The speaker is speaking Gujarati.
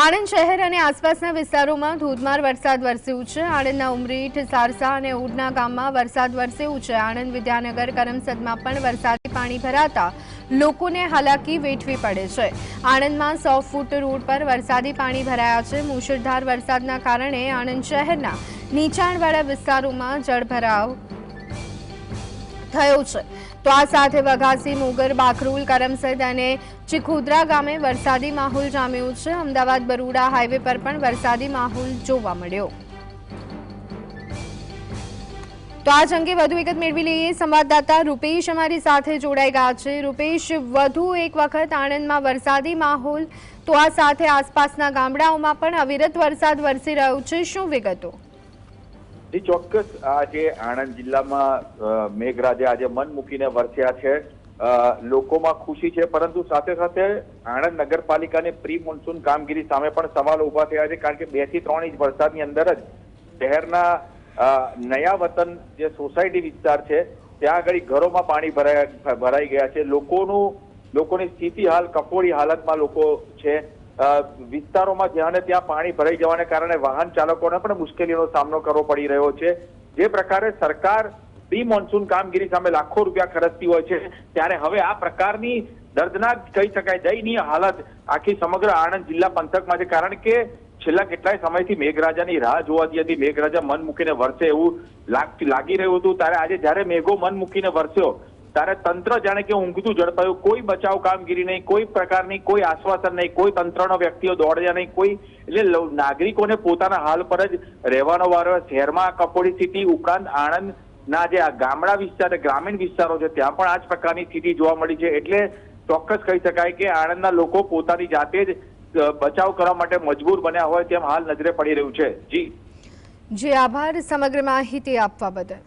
આણંદ શહેર અને આસપાસના વિસ્તારોમાં ધોધમાર વરસાદ વરસ્યો છે. આણંદના ઉમરીઠ, સારસા અને ઉડના ગામમાં વરસાદ વરસ્યો છે. આણંદ વિદ્યાનગર, કરમસદમાં પણ વરસાદી પાણી ભરાતા લોકોને હાલાકી વેઠવી પડે છે. આણંદમાં સો ફૂટ રોડ પર વરસાદી પાણી ભરાયા છે. મુશળધાર વરસાદના કારણે આણંદ શહેરના નીચાણવાળા વિસ્તારોમાં જળભરાવ થયો છે. તો આ સાથે વઘાસી, મુગર, બાખરુલ કરમસદ અને ચીખુદરા ગામે વરસાદી માહોલ જામ્યો છે. અમદાવાદ, બરોડા હાઈવે પર પણ વરસાદી માહોલ જોવા મળ્યો. તો આજ અંગે વધુ વિગત મેળવી લઈએ. સંવાદદાતા રૂપેશ અમારી સાથે જોડાઈ ગયા છે. રૂપેશ, વધુ એક વખત આણંદમાં વરસાદી માહોલ, તો આ સાથે આસપાસના ગામડાઓમાં પણ અવિરત વરસાદ વરસી રહ્યો છે. શું વિગતો? જી ચોક્કસ આજે આણંદ જિલ્લામાં મેઘરાજે આજે મન મૂકીને વરસ્યા છે. લોકોમાં ખુશી છે, પરંતુ સાથે સાથે આણંદ નગરપાલિકાની પ્રી મોન્સૂન કામગીરી સામે પણ સવાલ ઊભા થયા છે, કારણ કે બેથી ત્રણ ઇંચ વરસાદની અંદર જ શહેરના નયા વતન જે સોસાયટી વિસ્તાર છે, ત્યાં આગળ ઘરોમાં પાણી ભરાયા, ભરાઈ ગયા છે. લોકોનું, લોકોની સ્થિતિ હાલ, કફોડી હાલતમાં લોકો છે. વિસ્તારોમાં જ્યાં ને ત્યાં પાણી ભરાઈ જવાને કારણે વાહન ચાલકોને પણ મુશ્કેલીનો સામનો કરવો પડી રહ્યો છે. જે પ્રકારે સરકાર પ્રી મોન્સૂન કામગીરી સામે લાખો રૂપિયા ખર્ચતી હોય છે, ત્યારે હવે આ પ્રકારની દર્દનાક કહી શકાય દયનીય હાલત આખી સમગ્ર આણંદ જિલ્લા પંથકમાં છે. કારણ કે છેલ્લા કેટલાય સમયથી મેઘરાજાની રાહ જોવાતી હતી. મેઘરાજા મન મૂકીને વરસે એવું લાગ- લાગી રહ્યું હતું. ત્યારે આજે જ્યારે મેઘો મન મૂકીને વરસ્યો ત્યારે તંત્ર જાણે કે ઊંઘતું ઝડપાયું. કોઈ બચાવ કામગીરી નહીં, કોઈ પ્રકારની કોઈ આશ્વાસન નહીં, કોઈ તંત્રનો વ્યક્તિઓ દોડ્યા નહીં, કોઈ એટલે નાગરિકોને પોતાના હાલ પર જ રહેવાનો વારો શહેરમાં કપોડી સ્થિતિ ઉપરાંત આણંદના જે આ ગામડા વિસ્તાર ગ્રામીણ વિસ્તારો છે, ત્યાં પણ આ જ પ્રકારની સ્થિતિ જોવા મળી છે. એટલે ચોક્કસ કહી શકાય કે આણંદના લોકો પોતાની જાતે જ બચાવ કરવા માટે મજબૂર બન્યા હોય તેમ હાલ નજરે પડી રહ્યું છે. જી. જે, આભાર સમગ્ર માહિતી આપવા બદલ.